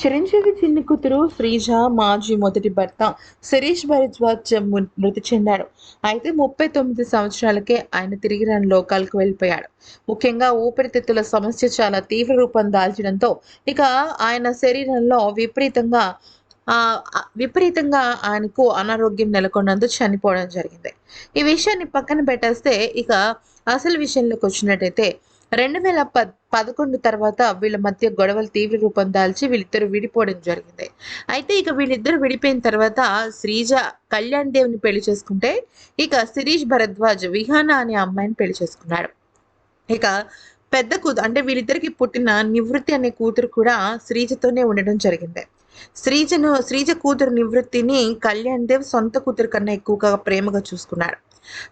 చిరంజీవి చిన్ని కూతురు శ్రీజ మాజీ మొదటి భర్త శిరీష్ భరద్వాజ్ మృతి చెందాడు అయితే ముప్పై తొమ్మిది సంవత్సరాలకే ఆయన తిరిగి రాని లోకాలకు వెళ్ళిపోయాడు. ముఖ్యంగా ఊపిరితిత్తుల సమస్య చాలా తీవ్ర రూపం దాల్చడంతో ఇక ఆయన శరీరంలో విపరీతంగా ఆ, ఆ, విపరీతంగా ఆయనకు అనారోగ్యం నెలకొన్నందు చనిపోవడం జరిగింది. ఈ విషయాన్ని పక్కన పెట్టేస్తే ఇక అసలు విషయంలోకి వచ్చినట్టయితే రెండు వేల పదకొండు తర్వాత వీళ్ళ మధ్య గొడవలు తీవ్ర రూపం దాల్చి వీళ్ళిద్దరు విడిపోవడం జరిగింది. అయితే ఇక వీళ్ళిద్దరు విడిపోయిన తర్వాత శ్రీజ కళ్యాణ్ దేవుని పెళ్ళి చేసుకుంటే ఇక శిరీష్ భరద్వాజ్ విహాన అనే అమ్మాయిని పెళ్ళి చేసుకున్నాడు ఇక పెద్ద కూతురు అంటే వీళ్ళిద్దరికి పుట్టిన నివృత్తి అనే కూతురు కూడా శ్రీజతోనే ఉండడం జరిగింది. శ్రీజను శ్రీజ కూతురు నివృత్తిని కళ్యాణ్ దేవ్ సొంత కూతురు కన్నా ఎక్కువగా ప్రేమగా చూసుకున్నాడు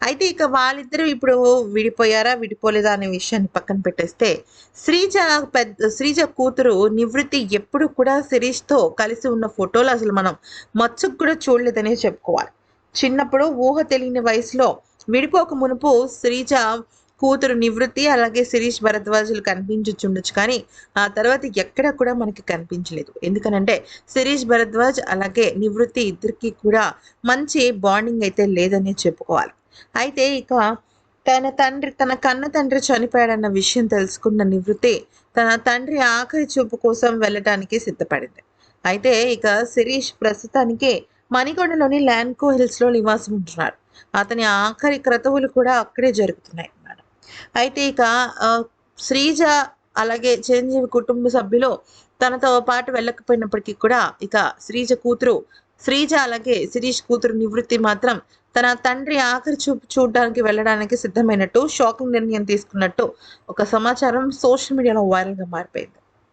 అయితే ఇక వాళ్ళిద్దరూ ఇప్పుడు విడిపోయారా విడిపోలేదా అనే విషయాన్ని పక్కన పెట్టేస్తే శ్రీజ పెద్ద శ్రీజ కూతురు నివృత్తి ఎప్పుడు కూడా శిరీష్తో కలిసి ఉన్న ఫోటోలు అసలు మనం మచ్చుకు కూడా చూడలేదనే చెప్పుకోవాలి. చిన్నప్పుడు ఊహ తెలియని వయసులో విడిపోక మునుపు శ్రీజ కూతురు నివృత్తి అలాగే శిరీష్ భరద్వాజులు కనిపించుచుండొచ్చు. కానీ ఆ తర్వాత ఎక్కడ కూడా మనకి కనిపించలేదు. ఎందుకనంటే శిరీష్ భరద్వాజ్ అలాగే నివృత్తి ఇద్దరికి కూడా మంచి బాండింగ్ అయితే లేదనే చెప్పుకోవాలి. అయితే ఇక తన తండ్రి తన కన్న తండ్రి చనిపోయాడన్న విషయం తెలుసుకున్న నివృత్తి తన తండ్రి ఆఖరి చూపు కోసం వెళ్ళటానికి సిద్ధపడింది. అయితే ఇక శిరీష్ ప్రస్తుతానికి మణికొండలోని ల్యాండ్కో హిల్స్లో నివాసం ఉంటున్నారు అతని ఆఖరి క్రతువులు కూడా అక్కడే జరుగుతున్నాయి. అయితే ఇక ఆ, శ్రీజ అలాగే చిరంజీవి కుటుంబ సభ్యులు తనతో పాటు వెళ్ళకపోయినప్పటికీ కూడా ఇక శ్రీజ కూతురు శ్రీజ అలాగే శిరీష్ కూతురు నివృత్తి మాత్రం తన తండ్రి ఆఖరి చూపు చూడడానికి వెళ్ళడానికి సిద్ధమైనట్టు షాకింగ్ నిర్ణయం తీసుకున్నట్టు ఒక సమాచారం సోషల్ మీడియాలో వైరల్గా మారిపోయింది.